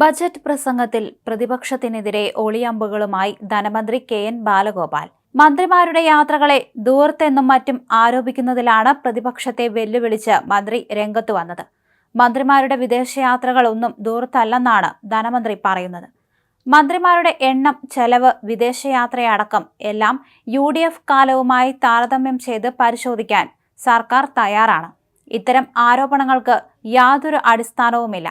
Budget പ്രസംഗത്തിൽ പ്രതിപക്ഷത്തിനെതിരെ ഒളിയമ്പുകളുമായി ധനമന്ത്രി K N Balagopal. മന്ത്രിമാരുടെ യാത്രകളെ ദൂരത്തെന്നും മറ്റും ആരോപിക്കുന്നതിലാണ് പ്രതിപക്ഷത്തെ വെല്ലുവിളിച്ച് മന്ത്രി രംഗത്തു വന്നത്. മന്ത്രിമാരുടെ വിദേശയാത്രകളൊന്നും ദൂരത്തല്ലെന്നാണ് ധനമന്ത്രി പറയുന്നത്. മന്ത്രിമാരുടെ എണ്ണം ചെലവ് വിദേശയാത്രയടക്കം എല്ലാം യു ഡി എഫ് കാലവുമായി താരതമ്യം ചെയ്ത് പരിശോധിക്കാൻ സർക്കാർ തയ്യാറാണ്. ഇത്തരം ആരോപണങ്ങൾക്ക് യാതൊരു അടിസ്ഥാനവുമില്ല.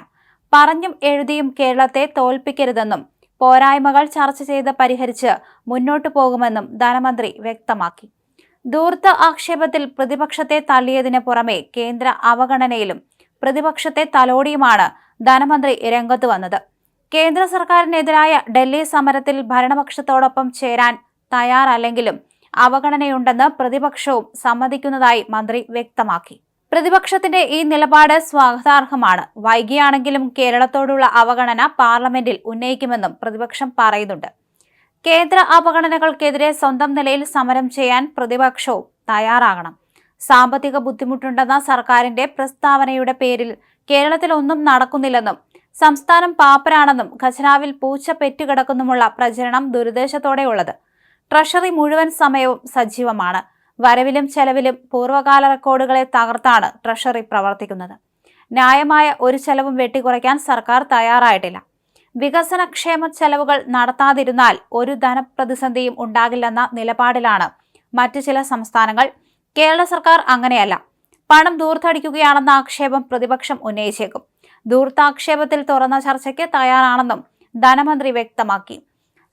പറഞ്ഞും എഴുതിയും കേരളത്തെ തോൽപ്പിക്കരുതെന്നും പോരായ്മകൾ ചർച്ച ചെയ്ത് പരിഹരിച്ച് മുന്നോട്ടു പോകുമെന്നും ധനമന്ത്രി വ്യക്തമാക്കി. ദൂർത്ത ആക്ഷേപത്തിൽ പ്രതിപക്ഷത്തെ തള്ളിയതിന് പുറമെ കേന്ദ്ര അവഗണനയിലും പ്രതിപക്ഷത്തെ തലോടിയുമാണ് ധനമന്ത്രി രംഗത്തു വന്നത്. കേന്ദ്ര സർക്കാരിനെതിരായ ഡൽഹി സമരത്തിൽ ഭരണപക്ഷത്തോടൊപ്പം ചേരാൻ തയ്യാറല്ലെങ്കിലും അവഗണനയുണ്ടെന്ന് പ്രതിപക്ഷവും സമ്മതിക്കുന്നതായി മന്ത്രി വ്യക്തമാക്കി. പ്രതിപക്ഷത്തിന്റെ ഈ നിലപാട് സ്വാഗതാർഹമാണ്. വൈകിയാണെങ്കിലും കേരളത്തോടുള്ള അവഗണന പാർലമെന്റിൽ ഉന്നയിക്കുമെന്നും പ്രതിപക്ഷം പറയുന്നുണ്ട്. കേന്ദ്ര അവഗണനകൾക്കെതിരെ സ്വന്തം നിലയിൽ സമരം ചെയ്യാൻ പ്രതിപക്ഷവും തയ്യാറാകണം. സാമ്പത്തിക ബുദ്ധിമുട്ടുണ്ടെന്ന സർക്കാരിന്റെ പ്രസ്താവനയുടെ പേരിൽ കേരളത്തിൽ ഒന്നും നടക്കുന്നില്ലെന്നും സംസ്ഥാനം പാപ്പരാണെന്നും ഖജനാവിൽ പൂച്ച പെറ്റുകിടക്കുന്നുമുള്ള പ്രചരണം ദുരുദ്ദേശത്തോടെയുള്ളത്. ട്രഷറി മുഴുവൻ സമയവും സജീവമാണ്. വരവിലും ചെലവിലും പൂർവകാല റെക്കോർഡുകളെ തകർത്താണ് ട്രഷറി പ്രവർത്തിക്കുന്നത്. ന്യായമായ ഒരു ചെലവും വെട്ടിക്കുറയ്ക്കാൻ സർക്കാർ തയ്യാറായിട്ടില്ല. വികസനക്ഷേമ ചെലവുകൾ നടത്താതിരുന്നാൽ ഒരു ധനപ്രതിസന്ധിയും ഉണ്ടാകില്ലെന്ന നിലപാടിലാണ് മറ്റു ചില സംസ്ഥാനങ്ങൾ. കേരള സർക്കാർ അങ്ങനെയല്ല. പണം ദൂർത്തടിക്കുകയാണെന്ന ആക്ഷേപം പ്രതിപക്ഷം ഉന്നയിച്ചേക്കും. ദൂർത്താക്ഷേപത്തിൽ തുറന്ന ചർച്ചയ്ക്ക് തയ്യാറാണെന്നും ധനമന്ത്രി വ്യക്തമാക്കി.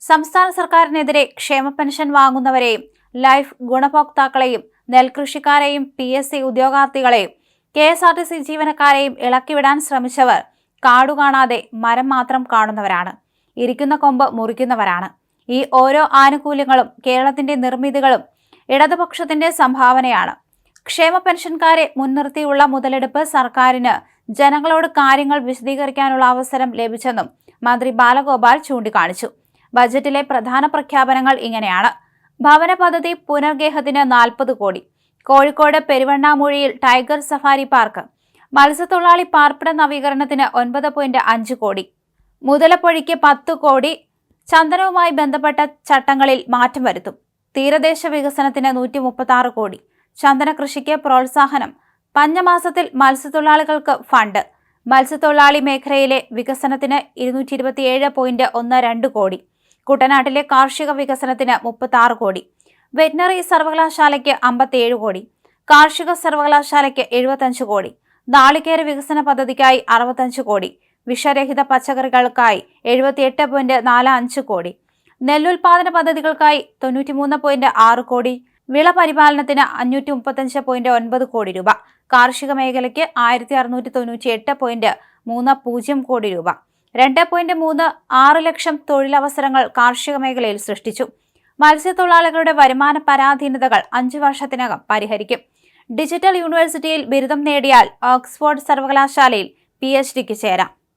സംസ്ഥാന സർക്കാരിനെതിരെ ക്ഷേമ പെൻഷൻ വാങ്ങുന്നവരെയും ലൈഫ് ഗുണഭോക്താക്കളെയും നെൽകൃഷിക്കാരെയും P S C ഉദ്യോഗാർത്ഥികളെയും K S R T C ജീവനക്കാരെയും ഇളക്കിവിടാൻ ശ്രമിച്ചവർ കാടു കാണാതെ മരം മാത്രം കാണുന്നവരാണ്. ഇരിക്കുന്ന കൊമ്പ് മുറിക്കുന്നവരാണ്. ഈ ഓരോ ആനുകൂല്യങ്ങളും കേരളത്തിന്റെ നിർമ്മിതികളും ഇടതുപക്ഷത്തിന്റെ സംഭാവനയാണ്. ക്ഷേമ പെൻഷൻകാരെ മുൻനിർത്തിയുള്ള മുതലെടുപ്പ് സർക്കാരിന് ജനങ്ങളോട് കാര്യങ്ങൾ വിശദീകരിക്കാനുള്ള അവസരം ലഭിച്ചെന്നും മന്ത്രി ബാലഗോപാൽ ചൂണ്ടിക്കാണിച്ചു. ബജറ്റിലെ പ്രധാന പ്രഖ്യാപനങ്ങൾ ഇങ്ങനെയാണ്. ഭവന പദ്ധതി പുനർഗേഹത്തിന് നാൽപ്പത് കോടി. കോഴിക്കോട് പെരുവണ്ണാമൂഴിയിൽ ടൈഗർ സഫാരി പാർക്ക്. മത്സ്യത്തൊഴിലാളി പാർപ്പിട നവീകരണത്തിന് ഒൻപത് പോയിന്റ് അഞ്ച് കോടി. മുതലപ്പൊഴിക്ക് പത്ത് കോടി. ചന്ദനവുമായി ബന്ധപ്പെട്ട ചട്ടങ്ങളിൽ മാറ്റം വരുത്തും. തീരദേശ വികസനത്തിന് നൂറ്റി മുപ്പത്തി ആറ് കോടി. ചന്ദന കൃഷിക്ക് പ്രോത്സാഹനം. പഞ്ഞമാസത്തിൽ മത്സ്യത്തൊഴിലാളികൾക്ക് ഫണ്ട്. മത്സ്യത്തൊഴിലാളി മേഖലയിലെ വികസനത്തിന് ഇരുന്നൂറ്റി ഇരുപത്തിയേഴ് പോയിന്റ് ഒന്ന് രണ്ട് കോടി. കുട്ടനാട്ടിലെ കാർഷിക വികസനത്തിന് മുപ്പത്തി ആറ് കോടി. വെറ്റിനറി സർവകലാശാലയ്ക്ക് അമ്പത്തിയേഴ് കോടി. കാർഷിക സർവകലാശാലയ്ക്ക് എഴുപത്തഞ്ച് കോടി. നാളികേര വികസന പദ്ധതിക്കായി അറുപത്തഞ്ച് കോടി. വിഷരഹിത പച്ചക്കറികൾക്കായി എഴുപത്തിയെട്ട് പോയിന്റ് നാല് അഞ്ച് കോടി. നെല്ലുൽപാദന പദ്ധതികൾക്കായി തൊണ്ണൂറ്റിമൂന്ന് പോയിന്റ് ആറ് കോടി. വിള പരിപാലനത്തിന് അഞ്ഞൂറ്റി മുപ്പത്തഞ്ച് പോയിന്റ് ഒൻപത് കോടി രൂപ. കാർഷിക മേഖലയ്ക്ക് ആയിരത്തി അറുന്നൂറ്റി തൊണ്ണൂറ്റി എട്ട് പോയിന്റ് മൂന്ന് പൂജ്യം കോടി രൂപ. രണ്ട് പോയിന്റ് മൂന്ന് ആറ് ലക്ഷം തൊഴിലവസരങ്ങൾ കാർഷിക മേഖലയിൽ സൃഷ്ടിച്ചു. മത്സ്യത്തൊഴിലാളികളുടെ വരുമാന പരാധീനതകൾ അഞ്ചു വർഷത്തിനകം പരിഹരിക്കും. ഡിജിറ്റൽ യൂണിവേഴ്സിറ്റിയിൽ ബിരുദം നേടിയാൽ ഓക്സ്ഫോർഡ് സർവകലാശാലയിൽ പി എച്ച് ഡിക്ക് ചേരാം.